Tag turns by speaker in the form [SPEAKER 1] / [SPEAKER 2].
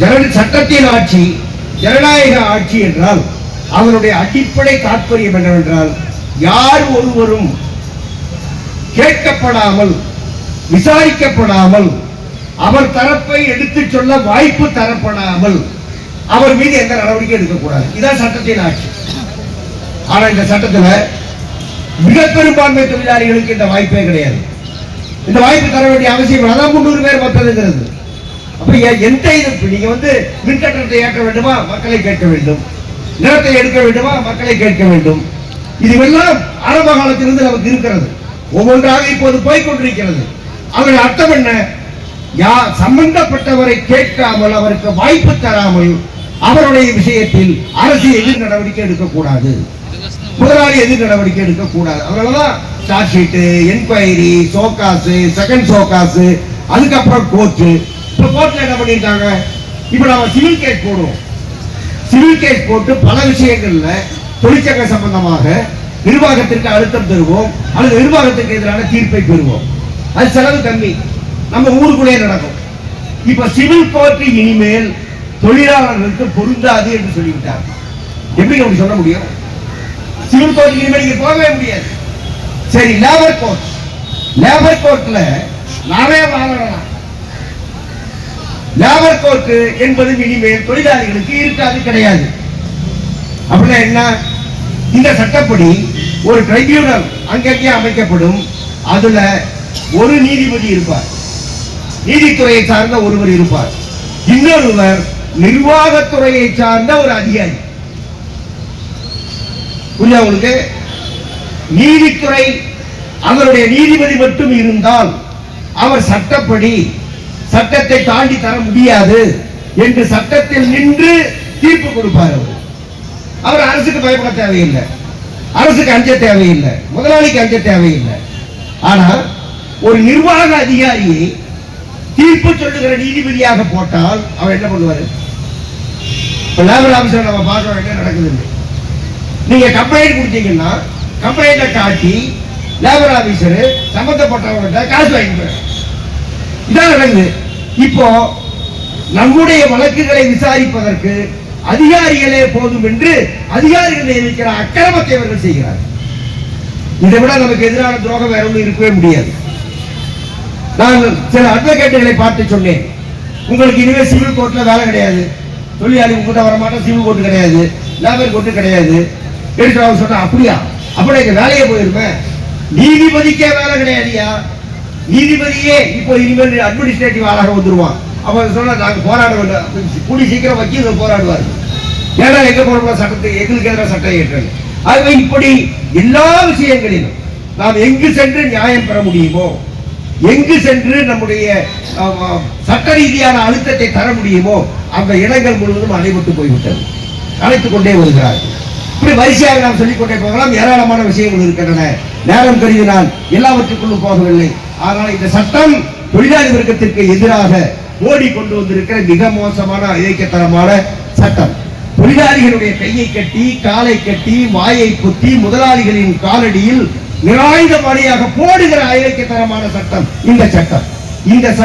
[SPEAKER 1] ஜன சட்டத்தின் ஆட்சி ஜனநாயக ஆட்சி என்றால் அவருடைய அடிப்படை தாற்பயம் என்னவென்றால் யார் ஒருவரும் கேட்கப்படாமல் விசாரிக்கப்படாமல் அவர் தரப்பை எடுத்துச் சொல்ல வாய்ப்பு தரப்படாமல் அவர் மீது எந்த நடவடிக்கை எடுக்கக்கூடாது. இதான் சட்டத்தின் ஆட்சி. ஆனா இந்த சட்டத்துல மிக பெரும்பான்மை தொழிலாளிகளுக்கு இந்த வாய்ப்பே கிடையாது. இந்த வாய்ப்பு தர வேண்டிய அவசியம் அதான் முன்னூறு பேர் இருக்கிறது அப்ப எந்த இது? நீங்க வந்து மின்கட்டணத்தை ஏற்ற வேண்டுமா? மக்களை கேட்க வேண்டும். நிலத்தை எடுக்க வேண்டுமா? மக்களை கேட்க வேண்டும். இதுவெல்லாம் ஆரம்ப காலத்திலிருந்து நமக்கு இருக்கிறது. ஒவ்வொன்றாக இப்போது போய்க் கொண்டிருக்கிறது அர்த்தம் என்ன? யா சம்பந்தப்பட்டவரை கேட்காமல் அவருக்கு வாய்ப்பு தராமல் அவருடைய விஷயத்தில் அரசு எதிர் நடவடிக்கை எடுக்கக்கூடாது. முதலாளி எதிர் நடவடிக்கை எடுக்கக்கூடாது. அதனாலதான் charge sheet enquiry show cause second show cause அதுக்கப்புறம் கோர்ட்டு இப்போ கோர்ட்டில் என்ன பண்ணிருக்காங்க இப்போ நாம சிவில் கேஸ் போடுவோம். சிவில் கேஸ் போட்டு பல விஷயங்கள்ல தொழிற்சங்க சம்பந்தமாக நிர்வாகத்திற்கு அழுத்தம் தருவோம். அல்லது நிர்வாகத்திற்கு எதிரான தீர்ப்பை பெறுவோம். அது செலவு கம்மி. நம்ம ஊருக்குள்ளே நடக்கும். இப்ப சிவில் கோர்ட்டு இனிமேல் தொழிலாளர்களுக்கு பொருந்தாது என்று சொல்லிவிட்டார். எப்படி அப்படி சொல்ல முடியும்? சிவில் கோர்ட் இனிமேல் நீங்க போகவே முடியாது. சரி லேபர் கோர்ட் லேபர் கோர்ட்ல நானே வாழலாம் லேபர் என்பது இனிமேல் தொழிலாளிகளுக்கு இருக்காது கிடையாது. அப்படின்னா என்ன? இந்த சட்டப்படி ஒரு ட்ரைபியூனல் அங்கங்கே அமைக்கப்படும். அதுல ஒரு நீதிபதி இருப்பார். நீதித்துறையை சார்ந்த ஒருவர் இருப்பார். இன்னொருவர் நிர்வாகத்துறையை சார்ந்த ஒரு அதிகாரி. புரியா உங்களுக்கு? நீதித்துறை அவருடைய நீதிபதி மட்டும் இருந்தால் அவர் சட்டப்படி சட்டத்தை தாண்டி தர முடியாது என்று சட்டத்தில் நின்று தீர்ப்பு கொடுப்பார் அவர். அவர் அரசுக்கு பயப்பட தேவையில்லை. அரசுக்கு அஞ்ச தேவையில்லை. முதலாளிக்கு அஞ்ச தேவையில்லை. ஆனா ஒரு நிர்வாக அதிகாரியை தீர்ப்பு சொல்லுகிற நீதிபதியாக போட்டால் அவர் என்ன பண்ணுவாரு? இப்ப லேபர் ஆபீசர் நம்ம பார்க்க என்ன நடக்குதுன்னு. நீங்க கம்ப்ளைண்ட் கொடுத்தீங்கன்னா கம்ப்ளைண்ட்டை காட்டி லேபர் ஆபீசர் சம்பந்தப்பட்டவங்கள்ட்ட காசு வாங்கிக்கிறார் இதான் நடக்குது. இப்போ நம்முடைய வழக்குகளை விசாரிப்பதற்கு அதிகாரிகளே போதும் என்று அதிகாரிகள் நியமிக்கிற அக்கிரமத்தை அவர்கள் செய்கிறார் இதை விட நமக்கு எதிரான துரோகம் வேற ஒன்றும் இருக்கவே முடியாது. நான் சில அட்வொகேட்டுகளை பார்த்து சொன்னேன். உங்களுக்கு இனிமே சிவில் கோர்ட்ல வேலை கிடையாது. தொழிலாளி உங்ககிட்ட வர மாட்டோம் சிவில் கோர்ட் கிடையாது. லேபர் கோர்ட் கிடையாது. எடுத்து சொன்னா அப்படியா? அப்படி எங்க வேலையை போயிருப்பேன். நீதிபதிக்கே வேலை கிடையாதுயா? நீதிபதியே இப்போ இனிமேல் அட்மினிஸ்ட்ரேட்டிவ் ஆளாக வந்துருவான். அவர் சொன்னா நாங்க போராட வேண்டும். கூடி சீக்கிரம் வக்கீல் போராடுவார். ஏன்னா எங்க போறோம் சட்டத்தை எங்களுக்கு எதிராக சட்டம் ஏற்றது ஆகவே இப்படி எல்லா விஷயங்களிலும் நாம் எங்கு சென்று நியாயம் பெற முடியுமோ எங்கு சென்று நம்முடைய சட்ட ரீதியான அழுத்தத்தை தர முடியுமோ அந்த இடங்கள் முழுவதும் அடைபட்டு போய்விட்டது. அழைத்துக் கொண்டே வருகிறார்கள். இப்படி வரிசையாக நாம் சொல்லிக்கொண்டே போகலாம். ஏராளமான விஷயங்கள் இருக்கின்றன. நேரம் கருதி நான் எல்லாவற்றுக்குள்ளும் போகவில்லை. ஆனால் இந்த சட்டம் தொழிலாளி வர்க்கத்திற்கு எதிராக ஓடி கொண்டு வந்திருக்கிற மிக மோசமான இயக்கத்தரமான சட்டம். தொழிலாளிகளுடைய கையை கட்டி காலை கட்டி வாயை குத்தி முதலாளிகளின் காலடியில் நிராயுத மணியாக போடுகிற அயக்கத்தரமான சட்டம் இந்த சட்டம். இந்த சட்டம்